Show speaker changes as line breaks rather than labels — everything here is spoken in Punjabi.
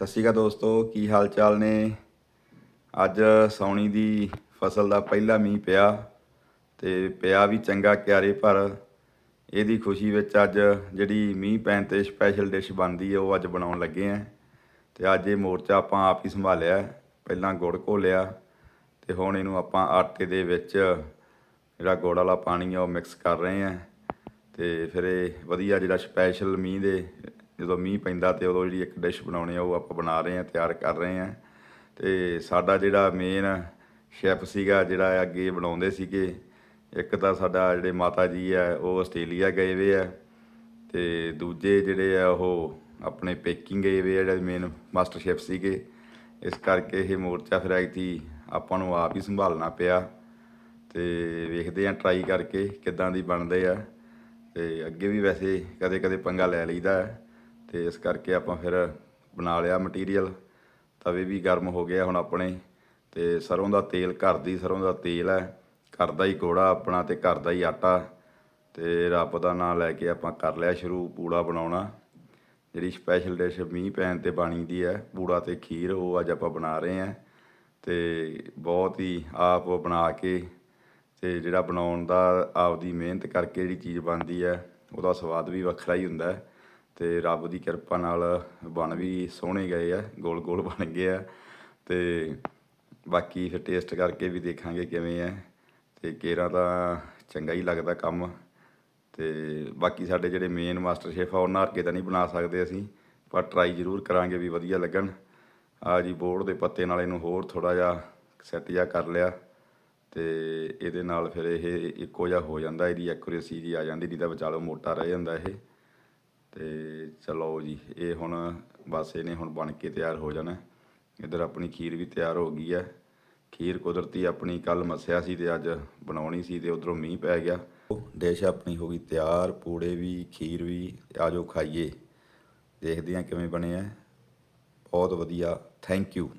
ਸਤਿ ਸ਼੍ਰੀ ਅਕਾਲ ਦੋਸਤੋ, ਕੀ ਹਾਲ ਚਾਲ ਨੇ? ਅੱਜ ਸੌਣੀ ਦੀ ਫਸਲ ਦਾ ਪਹਿਲਾ ਮੀਂਹ ਪਿਆ ਤੇ ਪਿਆ ਵੀ ਚੰਗਾ ਕਿਆਰੇ ਪਰ ਇਹਦੀ ਖੁਸ਼ੀ ਵਿੱਚ ਅੱਜ ਜਿਹੜੀ ਮੀਂਹ ਪੈਣ ਤੇ ਸਪੈਸ਼ਲ ਡਿਸ਼ ਬਣਦੀ ਹੈ ਉਹ ਅੱਜ ਬਣਾਉਣ ਲੱਗੇ ਆਂ। ਤੇ ਅੱਜ ਇਹ ਮੋਰਚਾ ਆਪਾਂ ਆਪ ਹੀ ਸੰਭਾਲਿਆ, ਪਹਿਲਾਂ ਗੁੜ ਘੋਲਿਆ ਤੇ ਹੁਣ ਇਹਨੂੰ ਆਪਾਂ ਆਟੇ ਦੇ ਵਿੱਚ ਜਿਹੜਾ ਗੁੜ ਵਾਲਾ ਪਾਣੀ ਆ, ਉਹ ਮਿਕਸ ਕਰ ਰਹੇ ਆਂ। ਤੇ ਫਿਰ ਇਹ ਵਧੀਆ ਜਿਹੜਾ ਸਪੈਸ਼ਲ ਮੀਂਹ ਦੇ ਜਦੋਂ ਮੀਂਹ ਪੈਂਦਾ ਤੇ ਉਦੋਂ ਜਿਹੜੀ ਇੱਕ ਡਿਸ਼ ਬਣਾਉਣੀ ਆ, ਉਹ ਆਪਾਂ ਬਣਾ ਰਹੇ ਆਂ, ਤਿਆਰ ਕਰ ਰਹੇ ਆਂ। ਤੇ ਸਾਡਾ ਜਿਹੜਾ ਮੇਨ ਸ਼ੈਫ ਸੀਗਾ, ਜਿਹੜਾ ਅੱਗੇ ਬਣਾਉਂਦੇ ਸੀਗੇ, ਇੱਕ ਤਾਂ ਸਾਡਾ ਜਿਹੜੇ ਮਾਤਾ ਜੀ ਆ, ਉਹ ਆਸਟ੍ਰੇਲੀਆ ਗਏ ਵੇ ਆ। ਤੇ ਦੂਜੇ ਜਿਹੜੇ ਆ, ਉਹ ਆਪਣੇ ਪੇਕਿੰਗ ਗਏ ਵੇ ਆ, ਜਿਹੜੇ ਮੇਨ ਮਾਸਟਰ ਸ਼ੈਫ ਸੀਗੇ। ਇਸ ਕਰਕੇ ਇਹ ਮੋਰਚਾ ਫਿਰ ਆਈ ਸੀ ਆਪਾਂ ਨੂੰ ਆਪ ਹੀ ਸੰਭਾਲਣਾ ਪਿਆ। ਤੇ ਵੇਖਦੇ ਆਂ ਟਰਾਈ ਕਰਕੇ ਕਿੱਦਾਂ ਦੀ ਬਣਦੇ ਆ। ਤੇ ਅੱਗੇ ਵੀ ਵੈਸੇ ਕਦੇ ਕਦੇ ਪੰਗਾ ਲੈ ਲਈਦਾ। ਹੈ ਤੇ ਇਸ ਕਰਕੇ ਆਪਾਂ ਫਿਰ ਬਣਾ ਲਿਆ ਮਟੀਰੀਅਲ ਤਵੇ ਵੀ ਗਰਮ ਹੋ ਗਿਆ ਹੁਣ ਆਪਣੇ, ਤੇ ਸਰੋਂ ਦਾ ਤੇਲ, ਘਰ ਦੀ ਸਰੋਂ ਦਾ ਤੇਲ ਹੈ, ਘਰ ਦਾ ਹੀ ਗੋੜਾ ਆਪਣਾ ਤੇ ਘਰ ਦਾ ਹੀ ਆਟਾ, ਤੇ ਰੱਬ ਦਾ ਨਾਮ ਲੈ ਕੇ ਆਪਾਂ ਕਰ ਲਿਆ ਸ਼ੁਰੂ ਪੂੜਾ ਬਣਾਉਣਾ। ਜਿਹੜੀ ਸਪੈਸ਼ਲ ਡਿਸ਼ ਮੀਂਹ ਪੈਣ ਤੇ ਬਾਣੀ ਦੀ ਹੈ, ਪੂੜਾ ਤੇ ਖੀਰ ਉਹ ਅੱਜ ਆਪਾਂ ਬਣਾ ਰਹੇ ਹਾਂ। ਤੇ ਬਹੁਤ ਹੀ ਆਪ ਬਣਾ ਕੇ ਤੇ ਜਿਹੜਾ ਬਣਾਉਣ ਦਾ ਆਪਦੀ ਮਿਹਨਤ ਕਰਕੇ ਜਿਹੜੀ ਚੀਜ਼ ਬਣਦੀ ਹੈ, ਉਹਦਾ ਸਵਾਦ ਵੀ ਵੱਖਰਾ ਹੀ ਹੁੰਦਾ ਹੈ। ਤੇ ਰੱਬ ਦੀ ਕਿਰਪਾ ਨਾਲ ਬਣ ਵੀ ਸੋਹਣੇ ਗਏ ਆ, ਗੋਲ ਗੋਲ ਬਣ ਗਏ ਆ ਤੇ ਬਾਕੀ ਫਿਰ ਟੇਸਟ ਕਰਕੇ ਵੀ ਦੇਖਾਂਗੇ ਕਿਵੇਂ ਹੈ ਤੇ ਕੇਰਾ ਤਾਂ ਚੰਗਾ ਹੀ ਲੱਗਦਾ ਕੰਮ ਤੇ ਬਾਕੀ ਸਾਡੇ ਜਿਹੜੇ ਮੇਨ ਮਾਸਟਰ ਸ਼ੈਫ ਆ ਉਹਨਾਂ ਵਰਗੇ ਤਾਂ ਨਹੀਂ ਬਣਾ ਸਕਦੇ ਅਸੀਂ, ਪਰ ਟਰਾਈ ਜ਼ਰੂਰ ਕਰਾਂਗੇ ਵੀ ਵਧੀਆ ਲੱਗਣ। ਆ ਜੀ ਬੋਰਡ ਦੇ ਪੱਤੇ ਨਾਲ ਇਹਨੂੰ ਹੋਰ ਥੋੜਾ ਜਿਹਾ ਸੈੱਟ ਜਿਹਾ ਕਰ ਲਿਆ ਤੇ ਇਹਦੇ ਨਾਲ ਫਿਰ ਇਹ ਇੱਕੋ ਜਿਹਾ ਹੋ ਜਾਂਦਾ, ਇਹਦੀ ਐਕੂਰੇਸੀ ਜੀ ਆ ਜਾਂਦੀ, ਨਹੀਂ ਤਾਂ ਵਿਚਾਲੋ ਮੋਟਾ ਰਹਿ ਜਾਂਦਾ ਇਹ। ਤੇ ਚਲੋ ਜੀ, ਇਹ ਹੁਣ ਬਸ ਇਹਨੇ ਹੁਣ ਬਣ ਕੇ ਤਿਆਰ ਹੋ ਜਾਣਾ। ਇੱਧਰ ਆਪਣੀ ਖੀਰ ਵੀ ਤਿਆਰ ਹੋ ਗਈ ਹੈ। ਖੀਰ ਕੁਦਰਤੀ ਆਪਣੀ ਕੱਲ ਮੱਸਿਆ ਸੀ ਤੇ ਅੱਜ ਬਣਾਉਣੀ ਸੀ ਤੇ ਉਧਰੋਂ ਮੀਂਹ ਪੈ ਗਿਆ। ਡਿਸ਼ ਆਪਣੀ ਹੋ ਗਈ ਤਿਆਰ, ਪੂੜੇ ਵੀ, ਖੀਰ ਵੀ ਆਜੋ ਖਾਈਏ। ਦੇਖਦੇ ਹਾਂ ਕਿਵੇਂ ਬਣੇ ਆ। ਬਹੁਤ ਵਧੀਆ ਥੈਂਕ ਯੂ